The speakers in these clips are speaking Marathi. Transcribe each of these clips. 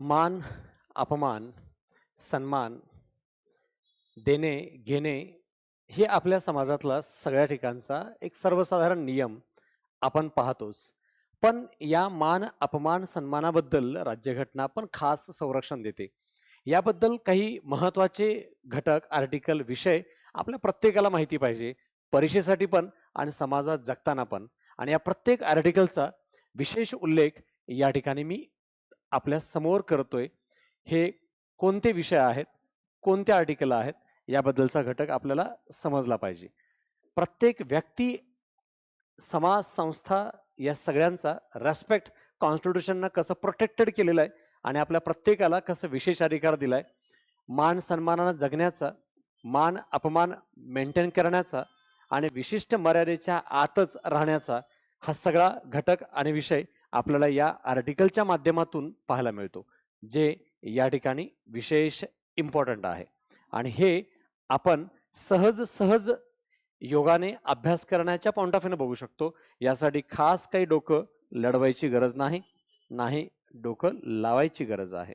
मान अपमान सन्मान देणे घेणे हे आपल्या समाजातला सगळ्या ठिकाणचा एक सर्वसाधारण नियम आपण पाहतोच. पण या मान अपमान सन्मानाबद्दल राज्यघटना पण खास संरक्षण देते. याबद्दल काही महत्त्वाचे घटक आर्टिकल विषय आपल्या प्रत्येकाला माहिती पाहिजे. परीक्षेसाठी पण आणि समाजात जगताना पण. आणि या प्रत्येक आर्टिकलचा विशेष उल्लेख या ठिकाणी मी आपल्यासमोर करतोय हे कोणते विषय आहेत कोणते आर्टिकल आहेत याबद्दलचा घटक आपल्याला समजला पाहिजे. प्रत्येक व्यक्ती समाज संस्था या सगळ्यांचा रेस्पेक्ट कॉन्स्टिट्यूशननं कसं प्रोटेक्टेड केलेलं आहे आणि आपल्या प्रत्येकाला कसं विशेष अधिकार दिलाय मान सन्मानानं जगण्याचा मान अपमान मेंटेन करण्याचा आणि विशिष्ट मर्यादेच्या आतच राहण्याचा हा सगळा घटक आणि विषय आपल्याला या आर्टिकलच्या माध्यमातून पाहायला मिळतो जे या ठिकाणी विशेष इम्पॉर्टंट आहे. आणि हे आपण सहज सहज योगाने अभ्यास करण्याच्या पॉईंट ऑफ व्ह्यूने बघू शकतो. यासाठी खास काही डोकं लढवायची गरज नाही नाही डोकं लावायची गरज आहे.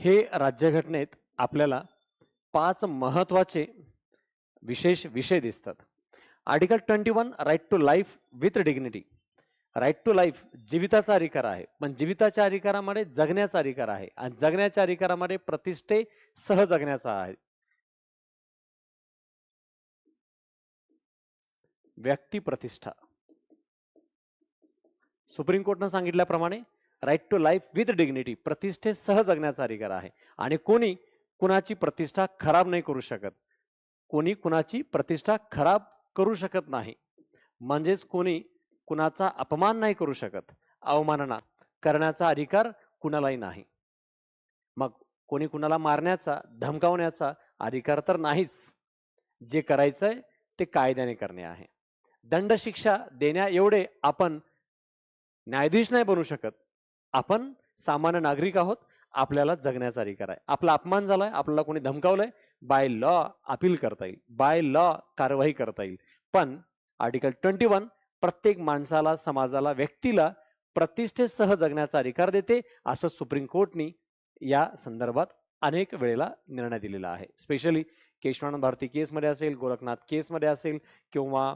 हे राज्यघटनेत आपल्याला पाच महत्त्वाचे विशेष विषय दिसतात. Article twenty one right to life with dignity right to life जीविताचा अधिकार आहे. पण जीविताच्या अधिकारामध्ये जगण्याचा अधिकार आहे. आणि जगण्याच्या अधिकारामध्ये प्रतिष्ठे सह जगण्याचा आहे. व्यक्ती प्रतिष्ठा. सुप्रीम कोर्टनं सांगितल्याप्रमाणे right to life with dignity प्रतिष्ठे सह जगण्याचा अधिकार आहे. आणि कोणी कुणाची प्रतिष्ठा खराब नाही करू शकत. कोणी कुणाची प्रतिष्ठा खराब करू शकत नाही. म्हणजेच कोणी कुणाचा अपमान नाही करू शकत अवमानना करण्याचा अधिकार कुणालाही नाही. मग कोणी कुणाला मारण्याचा धमकावण्याचा अधिकार तर नाहीच. जे करायचंय ते कायद्याने करणे आहे. दंड शिक्षा देण्या एवढे आपण न्यायाधीश नाही बनू शकत. आपण सामान्य नागरिक आहोत आपल्याला जगण्याचा अधिकार आहे. आपला अपमान झालाय आपल्याला कोणी धमकावलंय बाय लॉ अपील करता येईल. बाय लॉ कारवाई करता येईल. पण आर्टिकल ट्वेंटी वन प्रत्येक माणसाला समाजाला व्यक्तीला प्रतिष्ठेसह जगण्याचा अधिकार देते असं सुप्रीम कोर्टनी या संदर्भात अनेक वेळेला निर्णय दिलेला आहे. स्पेशली केशवानंद भारती केसमध्ये असेल गोरखनाथ केसमध्ये असेल किंवा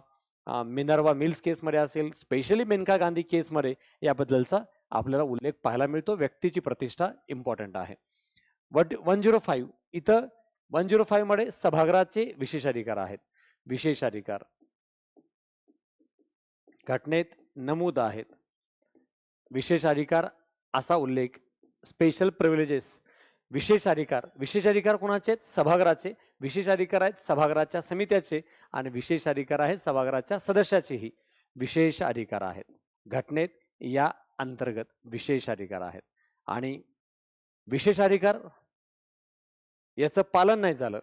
मिनर्वा मिल्स केसमध्ये असेल स्पेशली मेनका गांधी केसमध्ये याबद्दलचा आपल्याला उल्लेख पाहायला मिळतो. व्यक्तीची प्रतिष्ठा इम्पॉर्टंट आहे. वट वन झिरो फाईव्ह इथं वन झिरो फाईव्हमध्ये सभागृहाचे विशेष अधिकार आहेत. विशेष अधिकार घटनेत नमूद आहेत. विशेष अधिकार असा उल्लेख. स्पेशल प्रिव्हिलेजेस विशेष अधिकार विशेष अधिकार कोणाचे आहेत? सभागृहाचे. विशेष अधिकार आहेत सभागृहाच्या समित्याचे आणि विशेष अधिकार आहेत सभागृहाच्या सदस्याचेही. विशेष अधिकार आहेत. घटनेत या अंतर्गत विशेष अधिकार आहेत. आणि विशेष अधिकार याचं पालन नाही झालं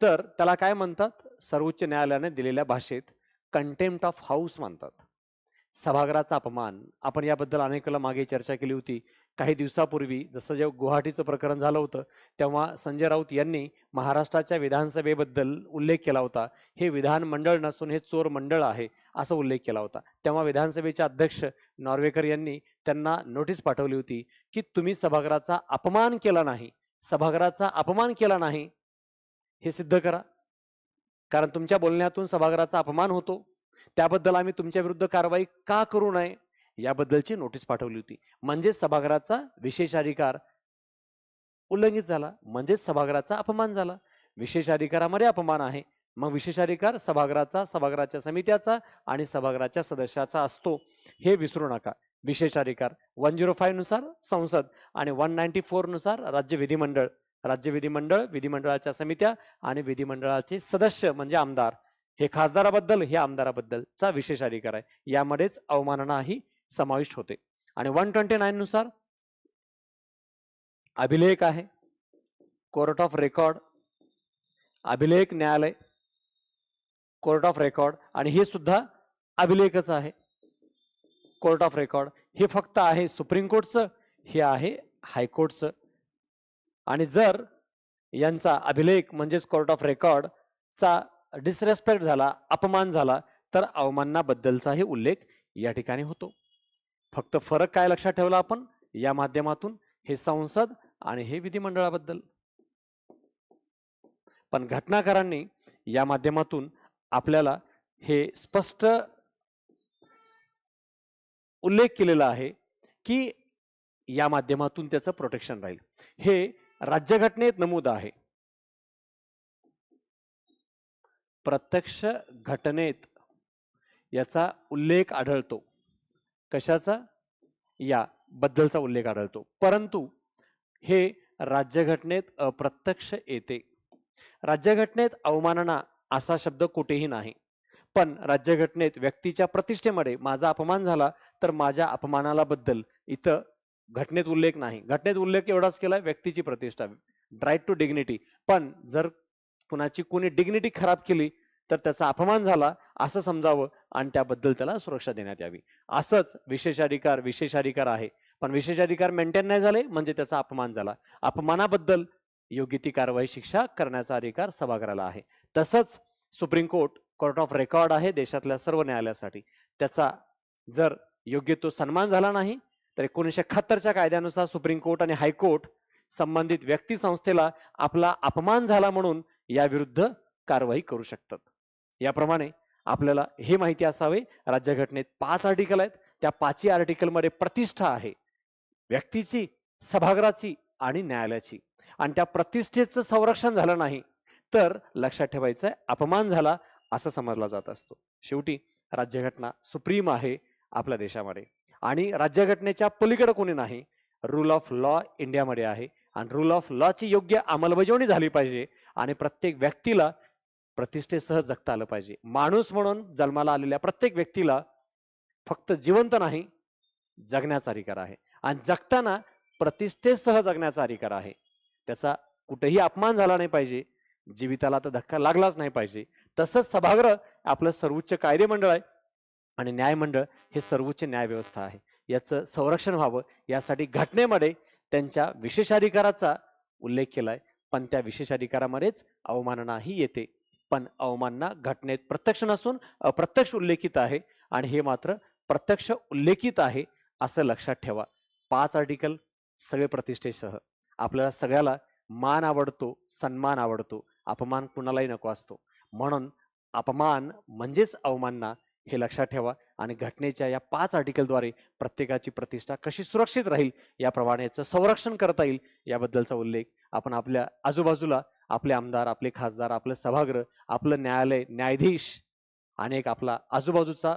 तर त्याला काय म्हणतात? सर्वोच्च न्यायालयाने दिलेल्या भाषेत कंटेम्प्ट ऑफ हाऊस म्हणतात सभागृहाचा अपमान. आपण याबद्दल अनेकला मागे चर्चा केली होती. काही दिवसापूर्वी जसं जेव्हा गुवाहाटीचं प्रकरण झालं होतं तेव्हा संजय राऊत यांनी महाराष्ट्राच्या विधानसभेबद्दल उल्लेख केला होता. हे विधानमंडळ नसून हे चोर मंडळ आहे असा उल्लेख केला होता. तेव्हा विधानसभेचे अध्यक्ष नॉर्वेकर यांनी त्यांना नोटीस पाठवली होती की तुम्ही सभागृहाचा अपमान केला नाही. सभागृहाचा अपमान केला नाही. हे सिद्ध करा. कारण तुमच्या बोलण्यातून सभागृहाचा अपमान होतो. त्याबद्दल आम्ही तुमच्या विरुद्ध कारवाई का करू नये याबद्दलची नोटीस पाठवली होती. म्हणजे सभागृहाचा विशेष अधिकार उल्लंघित झाला. म्हणजेच सभागृहाचा अपमान झाला. विशेष अधिकारामध्ये अपमान आहे. मग विशेष अधिकार सभागृहाचा सभागृहाच्या समित्याचा आणि सभागृहाच्या सदस्याचा असतो. हे विसरू नका. विशेष अधिकार वन झिरो फाईव्हनुसार संसद आणि वन नाईन्टी फोरनुसार राज्य विधिमंडळ. राज्य विधिमंडळ विधिमंडळाच्या समित्या आणि विधिमंडळाचे सदस्य म्हणजे आमदार. हे खासदाराबद्दल हे आमदाराबद्दलचा विशेष अधिकार आहे. यामध्येच अवमाननाही समाविष्ट होते. आणि वन ट्वेंटी नाईन नुसार अभिलेख आहे. कोर्ट ऑफ रेकॉर्ड अभिलेख न्यायालय कोर्ट ऑफ रेकॉर्ड आणि हे सुद्धा अभिलेखच आहे. कोर्ट ऑफ रेकॉर्ड हे फक्त आहे सुप्रीम कोर्टचं हे आहे हायकोर्टचं. आणि जर यांचा अभिलेख म्हणजेच कोर्ट ऑफ रेकॉर्डचा डिसरेस्पेक्ट झाला अपमान झाला तर अवमानाबद्दलचाही उल्लेख या ठिकाणी होतो. फक्त फरक काय लक्षात ठेवला आपण? या माध्यमातून हे संसद आणि हे विधिमंडळाबद्दल. पण घटनाकारांनी या माध्यमातून आपल्याला हे स्पष्ट उल्लेख केलेला आहे की या माध्यमातून त्याचं प्रोटेक्शन राहील. हे राज्यघटनेत नमूद आहे. प्रत्यक्ष घटनेत याचा उल्लेख आढळतो. कशाचा? या बद्दलचा उल्लेख आढळतो. परंतु हे राज्यघटनेत अप्रत्यक्ष येते. राज्यघटनेत अवमानना असा शब्द कुठेही नाही. पण राज्यघटनेत व्यक्तीच्या प्रतिष्ठेमध्ये माझा अपमान झाला तर माझ्या अपमानाला बद्दल इथं घटनेत उल्लेख नाही. घटनेत उल्लेख एवढाच केला व्यक्तीची प्रतिष्ठा. राईट टू डिग्निटी पण जर कुणाची कोणी डिग्निटी खराब केली तर त्याचा अपमान झाला असं समजावं आणि त्याबद्दल त्याला सुरक्षा देण्यात यावी. असंच विशेषाधिकार विशेषाधिकार आहे. पण विशेषाधिकार मेंटेन नाही झाले म्हणजे त्याचा अपमान झाला. अपमानाबद्दल योग्य ती कारवाई शिक्षा करण्याचा अधिकार सभागृहाला आहे. तसंच supreme court court of record आहे देशातल्या सर्व न्यायालयासाठी. त्याचा जर योग्य तो सन्मान झाला नाही तर एकोणीसशे एकाहत्तरच्या कायद्यानुसार सुप्रीम कोर्ट आणि हायकोर्ट संबंधित व्यक्ती संस्थेला आपला अपमान झाला म्हणून याविरुद्ध कारवाई करू शकतात. याप्रमाणे आपल्याला हे माहिती असावे राज्यघटनेत पाच आर्टिकल आहेत. त्या पाचही आर्टिकलमध्ये प्रतिष्ठा आहे. व्यक्तीची सभागृहाची आणि न्यायालयाची. आणि त्या प्रतिष्ठेचं संरक्षण झालं नाही तर लक्षात ठेवायचं अपमान झाला असं समजला जात असतो. शेवटी राज्यघटना सुप्रीम आहे आपल्या देशामध्ये. आणि राज्यघटनेच्या पलीकडे कोणी नाही रूल ऑफ लॉ इंडियामध्ये आहे. आणि रूल ऑफ लॉची योग्य अंमलबजावणी झाली पाहिजे आणि प्रत्येक व्यक्तीला प्रतिष्ठेसह जगता आलं पाहिजे. माणूस म्हणून जन्माला आलेल्या प्रत्येक व्यक्तीला फक्त जिवंत नाही जगण्याचा अधिकार आहे. आणि जगताना प्रतिष्ठेसह जगण्याचा अधिकार आहे. त्याचा कुठेही अपमान झाला नाही पाहिजे. जीविताला तर धक्का लागलाच नाही पाहिजे. तसंच सभागृह आपलं सर्वोच्च कायदेमंडळ आहे आणि न्यायमंडळ हे सर्वोच्च न्याय व्यवस्था आहे. याचं संरक्षण व्हावं यासाठी घटनेमध्ये त्यांच्या विशेषाधिकाराचा उल्लेख केलाय. पण त्या विशेषाधिकारामध्येच अवमाननाही येते. पण अवमानना घटनेत प्रत्यक्ष नसून अप्रत्यक्ष उल्लेखित आहे आणि हे मात्र प्रत्यक्ष उल्लेखित आहे असं लक्षात ठेवा. पाच आर्टिकल सगळे प्रतिष्ठेसह. आपल्याला सगळ्याला मान आवडतो सन्मान आवडतो. अपमान कुणालाही नको असतो. म्हणून अपमान म्हणजेच अवमानना हे लक्षात ठेवा. आणि घटनेच्या या पाच आर्टिकलद्वारे प्रत्येकाची प्रतिष्ठा कशी सुरक्षित राहील याप्रमाणे याचं संरक्षण करता येईल याबद्दलचा उल्लेख आपण आपल्या आजूबाजूला आपले आमदार आपले खासदार आपलं सभागृह आपलं न्यायालय न्यायाधीश आणि एक आपला आजूबाजूचा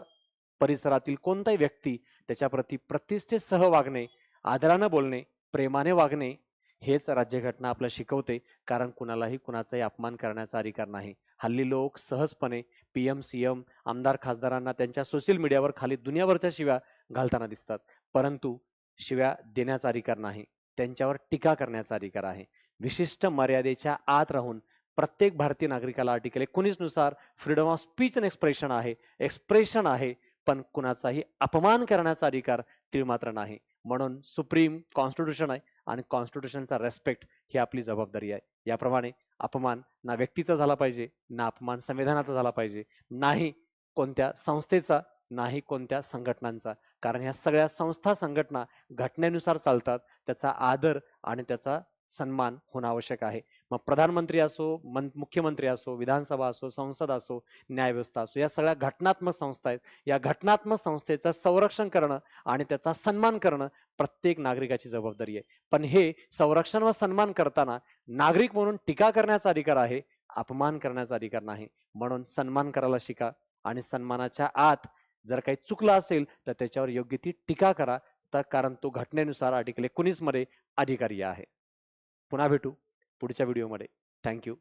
परिसरातील कोणताही व्यक्ती त्याच्याप्रती प्रतिष्ठेसह वागणे आदरानं बोलणे प्रेमाने वागणे हेच राज्यघटना आपल्याला शिकवते. कारण कुणालाही कुणाचाही अपमान करण्याचा अधिकार नाही. हल्ली लोक सहजपणे पी एम सी एम आमदार खासदारांना त्यांच्या सोशल मीडियावर खाली दुनियावरच्या शिव्या घालताना दिसतात. परंतु शिव्या देण्याचा अधिकार नाही. त्यांच्यावर टीका करण्याचा अधिकार आहे. विशिष्ट मर्यादेच्या आत राहून प्रत्येक भारतीय नागरिकाला article एकोणीसनुसार freedom of speech and expression आहे. एक्सप्रेशन आहे पण कुणाचाही अपमान करण्याचा अधिकार ती मात्र नाही. म्हणून सुप्रीम कॉन्स्टिट्यूशन आहे. आणि कॉन्स्टिट्यूशनचा रेस्पेक्ट ही आपली जबाबदारी आहे. याप्रमाणे अपमान ना व्यक्तीचा झाला पाहिजे ना अपमान संविधानाचा झाला पाहिजे नाही कोणत्या संस्थेचा नाही कोणत्या संघटनांचा. कारण ह्या सगळ्या संस्था संघटना घटनेनुसार चालतात त्याचा आदर आणि त्याचा सन्मान होणं आवश्यक आहे. मग प्रधानमंत्री असो मुख्यमंत्री असो विधानसभा असो संसद असो न्यायव्यवस्था असो या सगळ्या घटनात्मक संस्था आहेत. या घटनात्मक संस्थेचं संरक्षण करणं आणि त्याचा सन्मान करणं प्रत्येक नागरिकाची जबाबदारी आहे. पण हे संरक्षण व सन्मान करताना नागरिक म्हणून टीका करण्याचा अधिकार आहे अपमान करण्याचा अधिकार नाही. म्हणून सन्मान करायला शिका आणि सन्मानाच्या आत जर काही चुकलं असेल तर त्याच्यावर योग्य ती टीका करा. तर कारण तो घटनेनुसार आर्टिकल एकोणीसमध्ये अधिकारी आहे. पुन्हा भेटू. पुढच्या व्हिडिओमध्ये. थँक्यू